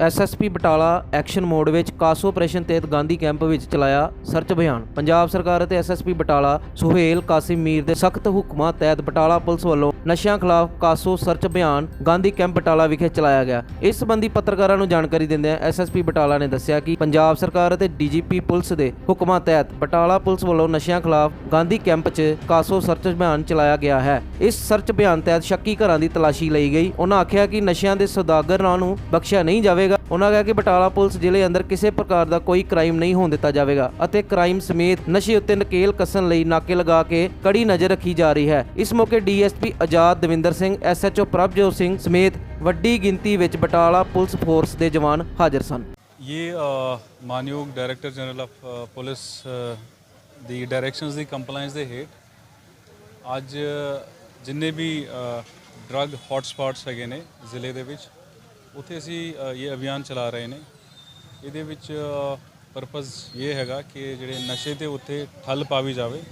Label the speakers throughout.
Speaker 1: SSP Batala action mode ਵਿੱਚ CASO operation ਤਹਿਤ Gandhi camp ਵਿੱਚ ਚਲਾਇਆ ਸਰਚ ਅਭਿਆਨ। ਪੰਜਾਬ ਸਰਕਾਰ ਅਤੇ ਐਸਐਸਪੀ ਬਟਾਲਾ, ਸੁਹੇਲ, ਕਾਸਿਮ ਮੀਰ ਦੇ ਸਖਤ ਹੁਕਮਾਂ ਤਹਿਤ ਬਟਾਲਾ ਪੁਲਿਸ ਵੱਲੋਂ ਨਸ਼ਿਆਂ ਖਿਲਾਫ ਕਾਸੋ ਸਰਚ ਅਭਿਆਨ ਗਾਂਧੀ ਕੈਂਪ ਬਟਾਲਾ ਵਿਖੇ ਚਲਾਇਆ ਗਿਆ। ਇਸ ਸੰਬੰਧੀ ਪੱਤਰਕਾਰਾਂ ਨੂੰ ਜਾਣਕਾਰੀ ਦਿੰਦਿਆਂ ਐਸਐਸਪੀ ਬਟਾਲਾ ਨੇ ਦੱਸਿਆ ਕਿ ਪੰਜਾਬ ਸਰਕਾਰ ਅਤੇ ਡੀਜੀਪੀ ਪੁਲਿਸ ਦੇ ਹੁਕਮਾਂ ਤਹਿਤ ਬਟਾਲਾ ਪੁਲਿਸ ਵੱਲੋਂ ਨਸ਼ਿਆਂ ਖਿਲਾਫ ਗਾਂਧੀ ਕੈਂਪ 'ਚ ਕਾਸੋ ਸਰਚ ਅਭਿਆਨ ਚਲਾਇਆ ਗਿਆ ਹੈ। ਇਸ ਸਰਚ ਅਭਿਆਨ ਤਹਿਤ ਸ਼ੱਕੀ ਘਰਾਂ ਦੀ ਤਲਾਸ਼ੀ ਲਈ ਗਈ। ਉਹਨਾਂ ਆਖਿਆ ਕਿ ਨਸ਼ਿਆਂ ਦੇ ਸੌਦਾਗਰਾਂ ਨੂੰ ਬਖਸ਼ਿਆ ਨਹੀਂ ਜਾਵੇਗਾ। ਉਹਨਾਂ ਕਿਹਾ ਕਿ ਬਟਾਲਾ ਪੁਲਿਸ ਜ਼ਿਲ੍ਹੇ ਅੰਦਰ ਕਿਸੇ ਪ੍ਰਕਾਰ ਦਾ ਕੋਈ ਕ੍ਰਾਈਮ ਨਹੀਂ ਹੋਣ ਦਿੱਤਾ ਜਾਵੇਗਾ ਅਤੇ ਕ੍ਰਾਈਮ ਸਮੇਤ ਨਸ਼ੇ ਉੱਤੇ ਨਕੇਲ ਕੱਸਣ ਲਈ ਨਾਕੇ ਲਗਾ ਕੇ ਕੜੀ ਨਜ਼ਰ ਰੱਖੀ ਜਾ ਰਹੀ ਹੈ। ਇਸ ਮੌਕੇ ਡੀਐਸਪੀ ਆਜ਼ਾਦ ਦਵਿੰਦਰ ਸਿੰਘ ਐਸਐਚਓ ਪ੍ਰਭਜੋਤ ਸਿੰਘ ਸਮੇਤ ਵੱਡੀ ਗਿਣਤੀ ਵਿੱਚ ਬਟਾਲਾ ਪੁਲਿਸ ਫੋਰਸ ਦੇ ਜਵਾਨ ਹਾਜ਼ਰ ਸਨ।
Speaker 2: ये अ, ਮਾਨਯੋਗ director general of police uh, ਦੀ ਡਾਇਰੈਕਸ਼ਨਸ ਦੀ ਕੰਪਲਾਈਂਸ ਦੇ ਹੇਠ ਅੱਜ ਜਿੰਨੇ ਵੀ ਡਰੱਗ ਹੌਟ ਸਪੌਟਸ ਹੈਗੇ ਨੇ ਜ਼ਿਲ੍ਹੇ ਦੇ ਵਿੱਚ ਉੱਥੇ ਅਸੀਂ ਇਹ ਅਭਿਆਨ ਚਲਾ ਰਹੇ ਨੇ। ਇਹਦੇ ਵਿੱਚ ਪਰਪਸ ਇਹ ਹੈਗਾ ਕਿ ਜਿਹੜੇ ਨਸ਼ੇ ਤੇ ਉੱਥੇ ਠੱਲ ਪਾਵੀ ਜਾਵੇ।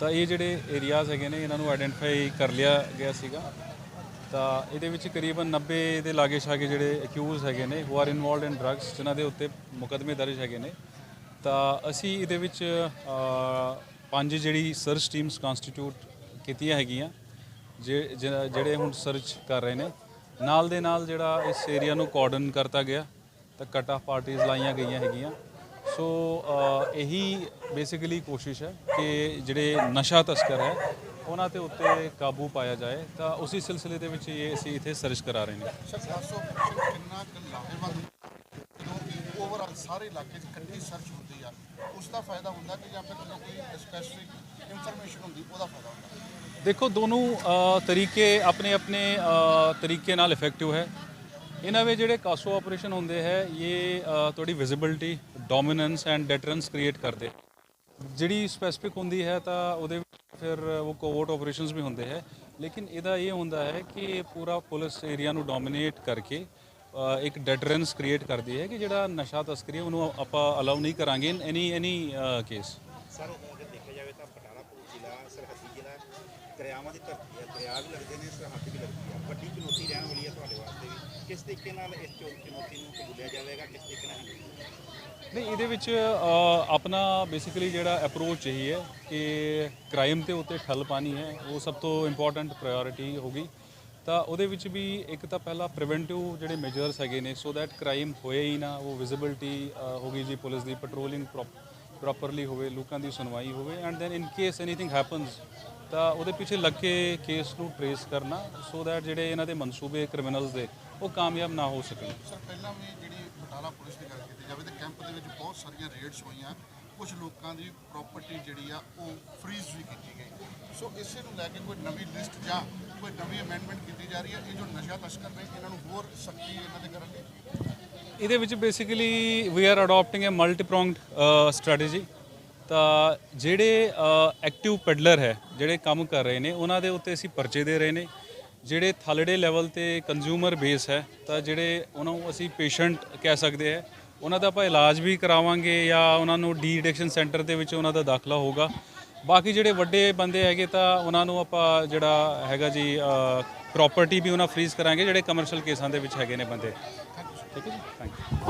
Speaker 2: ਤਾਂ ਇਹ ਜਿਹੜੇ ਏਰੀਆਜ਼ ਹੈਗੇ ਨੇ, ਇਹਨਾਂ ਨੂੰ ਆਇਡੈਂਟੀਫਾਈ ਕਰ ਲਿਆ ਗਿਆ ਸੀਗਾ। ਤਾਂ ਇਹਦੇ ਵਿੱਚ ਕਰੀਬਨ 90 ਦੇ ਲਾਗੇ ਛਾਗੇ ਜਿਹੜੇ ਅਕਿਊਜ਼ ਹੈਗੇ ਨੇ who are involved in drugs ਜਿਨ੍ਹਾਂ ਦੇ ਉੱਤੇ ਮੁਕੱਦਮੇ ਦਰਜ ਹੈਗੇ ਨੇ। ਤਾਂ ਅਸੀਂ ਇਹਦੇ ਵਿੱਚ ਪੰਜ ਜਿਹੜੀ ਸਰਚ ਟੀਮਸ ਕਨਸਟੀਟਿਊਟ ਕੀਤੀਆਂ ਹੈਗੀਆਂ, ਜੇ- ਜਿ- ਜਿਹੜੇ ਹੁਣ ਸਰਚ ਕਰ ਰਹੇ ਨੇ। ਨਾਲ ਦੇ ਨਾਲ ਜਿਹੜਾ ਇਸ ਏਰੀਆ ਨੂੰ ਕੋਆਰਡਨ ਕਰਤਾ ਗਿਆ, ਤਾਂ ਕਟ ਆਫ ਪਾਰਟੀਆਂ ਲਾਈਆਂ ਗਈਆਂ ਹੈਗੀਆਂ। ਸੋ ਇਹੀ ਬੇਸਿਕਲੀ ਕੋਸ਼ਿਸ਼ ਹੈ ਕਿ ਜਿਹੜੇ ਨਸ਼ਾ ਤਸਕਰ ਹੈ, ਉਹਨਾਂ ਤੇ ਉੱਤੇ ਕਾਬੂ ਪਾਇਆ ਜਾਏ। ਤਾਂ ਉਸੇ ਸਿਲਸਿਲੇ ਦੇ ਵਿੱਚ ਇਹ ਅਸੀਂ ਇੱਥੇ ਸਰਚ ਕਰਾ ਰਹੇ ਨੇ।
Speaker 3: ਸਰ 500 ਕਿੰਨਾ ਲਾਹੇਵੰਦ ਓਵਰਆਲ ਸਾਰੇ ਇਲਾਕੇ 'ਚ ਇਕੱਠੀ ਸਰਚ ਹੁੰਦੀ ਆ ਉਸ ਦਾ ਫਾਇਦਾ ਹੁੰਦਾ ਕਿ ਜਾਂ ਫਿਰ ਜਦੋਂ ਕੋਈ ਸਪੈਸੀਫਿਕ ਇਨਫੋਰਮੇਸ਼ਨ ਹੁੰਦੀ ਉਹਦਾ ਫਾਇਦਾ ਹੁੰਦਾ।
Speaker 2: ਦੇਖੋ ਦੋਨੋਂ ਤਰੀਕੇ ਆਪਣੇ ਆਪਣੇ ਤਰੀਕੇ ਨਾਲ ਇਫੈਕਟਿਵ ਹੈ। ਇਹਨਾਂ ਵਿੱਚ ਜਿਹੜੇ ਕਾਸੋ ਆਪਰੇਸ਼ਨ ਹੁੰਦੇ ਹੈ ਇਹ ਅ, ਤੁਹਾਡੀ visibility dominance and deterrence create ਕਰਦੇ ਜਿਹੜੀ ਸਪੈਸਿਫਿਕ ਹੁੰਦੀ ਹੈ ਤਾਂ ਉਹਦੇ ਵਿੱਚ ਫਿਰ ਉਹ ਕੋਵਰਟ ਆਪਰੇਸ਼ਨਸ ਵੀ ਹੁੰਦੇ ਹੈ। ਲੇਕਿਨ ਇਹਦਾ ਇਹ ਹੁੰਦਾ ਹੈ ਕਿ ਪੂਰਾ ਪੁਲਿਸ ਏਰੀਆ ਨੂੰ ਡੋਮੀਨੇਟ ਕਰਕੇ ਇੱਕ ਡੈਟਰੈਂਸ ਕ੍ਰੀਏਟ ਕਰਦੀ ਹੈ ਕਿ ਜਿਹੜਾ ਨਸ਼ਾ ਤਸਕਰੀ ਹੈ ਉਹਨੂੰ ਆਪਾਂ ਅਲਾਉ ਨਹੀਂ ਕਰਾਂਗੇ। ਇਨ ਐਨੀ ਐਨੀ ਕੇਸ
Speaker 4: ਸਰ ਦੇਖਿਆ ਜਾਵੇ ਤਾਂ ਪਟਾਲਾ ਪੁਲਿਸ ਜ਼ਿਲ੍ਹਾ ਸਰਹੱਦੀ ਜ਼ਿਲ੍ਹਾ ਦਰਿਆਵਾਂ ਦੀ ਧਰਤੀ ਹੈ। ਦਰਿਆ ਵੀ ਲੱਗਦੇ ਨੇ ਸਰਹੱਦ ਵੀ ਲੱਗਦੀ ਹੈ। ਵੱਡੀ ਚੁਣੌਤੀ ਰਹਿਣ ਵਾਲੀ ਹੈ ਤੁਹਾਡੇ ਵਾਸਤੇ ਵੀ। ਕਿਸ ਤਰੀਕੇ ਨਾਲ ਇਸ ਚੁ- ਚੁਣੌਤੀ ਨੂੰ ਕਬੂਲਿਆ ਜਾਵੇਗਾ? ਕਿਸ ਤਰੀਕੇ ਨਾਲ handle ਕੀਤਾ ਜਾਵੇਗਾ?
Speaker 2: ਨਹੀਂ ਇਹਦੇ ਵਿੱਚ ਆਪਣਾ ਬੇਸਿਕਲੀ ਜਿਹੜਾ ਅਪਰੋਚ ਇਹੀ ਹੈ ਕਿ ਕ੍ਰਾਈਮ ਤੇ ਉੱਤੇ ਠੱਲ ਪਾਣੀ ਹੈ। ਉਹ ਸਭ ਤੋਂ ਇੰਪੋਰਟੈਂਟ ਪ੍ਰਾਇੋਰਟੀ ਹੋਗੀ ਤਾਂ ਉਹਦੇ ਵਿੱਚ ਵੀ ਇੱਕ ਤਾਂ ਪਹਿਲਾ ਪ੍ਰੀਵੈਂਟਿਵ ਜਿਹੜੇ ਮੈਜਰਸ ਹੈਗੇ ਨੇ ਸੋ ਦੈਟ ਕ੍ਰਾਈਮ ਹੋਏ ਹੀ ਨਾ, ਉਹ ਵਿਜ਼ਿਬਿਲਟੀ ਗਈ ਜੀ ਪੁਲਿਸ ਦੀ ਪੈਟਰੋਲਿੰਗ ਪ੍ਰੋਪਰਲੀ ਹੋਵੇ, ਲੋਕਾਂ ਦੀ ਸੁਣਵਾਈ ਹੋਵੇ and then in case anything happens ਤਾਂ ਉਹਦੇ ਪਿੱਛੇ ਲੱਗ ਕੇ ਕੇਸ ਨੂੰ ਟਰੇਸ ਕਰਨਾ ਸੋ ਦੈਟ ਜਿਹੜੇ ਇਹਨਾਂ ਦੇ ਮਨਸੂਬੇ ਕ੍ਰਿਮੀਨਲਸ ਦੇ, ਉਹ ਕਾਮਯਾਬ ਨਾ ਹੋ ਸਕਣ।
Speaker 3: ਸਰ, ਪਹਿਲਾਂ ਵੀ ਜਿਹੜੀ ਬਟਾਲਾ ਪੁਲਿਸ ਦੀ ਗੱਲ ਕੀਤੀ ਜਾਵੇ, ਤਾਂ ਕੈਂਪ ਦੇ ਵਿੱਚ ਬਹੁਤ ਸਾਰੀਆਂ ਰੇਡਸ ਹੋਈਆਂ ਕੁਝ ਲੋਕਾਂ ਦੀ ਪ੍ਰਾਪਰਟੀ ਜਿਹੜੀ ਆ, ਉਹ ਫ੍ਰੀਜ਼ ਵੀ ਕੀਤੀ ਗਈ। ਸੋ ਇਸੇ ਨੂੰ ਲੈ ਕੇ ਕੋਈ ਨਵੀਂ ਲਿਸਟ ਜਾਂ ਕੋਈ ਨਵੀਂ ਅਮੈਂਡਮੈਂਟ ਕੀਤੀ ਜਾ ਰਹੀ ਹੈ, ਇਹ ਜੋ ਨਸ਼ਾ ਤਸਕਰ ਨੇ, ਇਹਨਾਂ ਨੂੰ ਹੋਰ ਸਖਤੀ ਇਹਨਾਂ ਦੇ ਕਰਨਗੇ
Speaker 2: ਇਹਦੇ ਵਿੱਚ basically we are adapting uh multi pronged strategy ਤਾਂ ਜਿਹੜੇ ਐਕਟਿਵ ਪੈਡਲਰ ਹੈ, ਜਿਹੜੇ ਕੰਮ ਕਰ ਰਹੇ ਨੇ, ਉਹਨਾਂ ਦੇ ਉੱਤੇ ਅਸੀਂ ਪਰਚੇ ਦੇ ਰਹੇ ਨੇ। ਜਿਹੜੇ ਥਲੜੇ ਲੈਵਲ ਤੇ ਕੰਜ਼ਿਊਮਰ ਬੇਸ ਹੈ, ਤਾਂ ਜਿਹੜੇ ਉਹਨਾਂ ਨੂੰ ਅਸੀਂ ਪੇਸ਼ੈਂਟ ਕਹਿ ਸਕਦੇ ਹੈ, ਉਹਨਾਂ ਦਾ ਆਪਾਂ ਇਲਾਜ ਵੀ ਕਰਾਵਾਂਗੇ ਜਾਂ ਉਹਨਾਂ ਨੂੰ ਡੀ ਐਡਿਕਸ਼ਨ ਸੈਂਟਰ ਦੇ ਵਿੱਚ ਉਹਨਾਂ ਦਾ ਦਾਖਲਾ ਹੋਊਗਾ। ਬਾਕੀ ਜਿਹੜੇ ਵੱਡੇ ਬੰਦੇ ਹੈਗੇ ਤਾਂ ਉਹਨਾਂ ਨੂੰ ਆਪਾਂ ਜਿਹੜਾ ਹੈਗਾ ਜੀ ਪ੍ਰਾਪਰਟੀ ਵੀ ਉਹਨਾਂ ਫ੍ਰੀਜ਼ ਕਰਾਂਗੇ, ਜਿਹੜੇ ਕਮਰਸ਼ੀਅਲ ਕੇਸਾਂ ਦੇ ਵਿੱਚ ਹੈਗੇ ਨੇ ਬੰਦੇ। ਠੀਕ ਹੈ ਜੀ? Thank you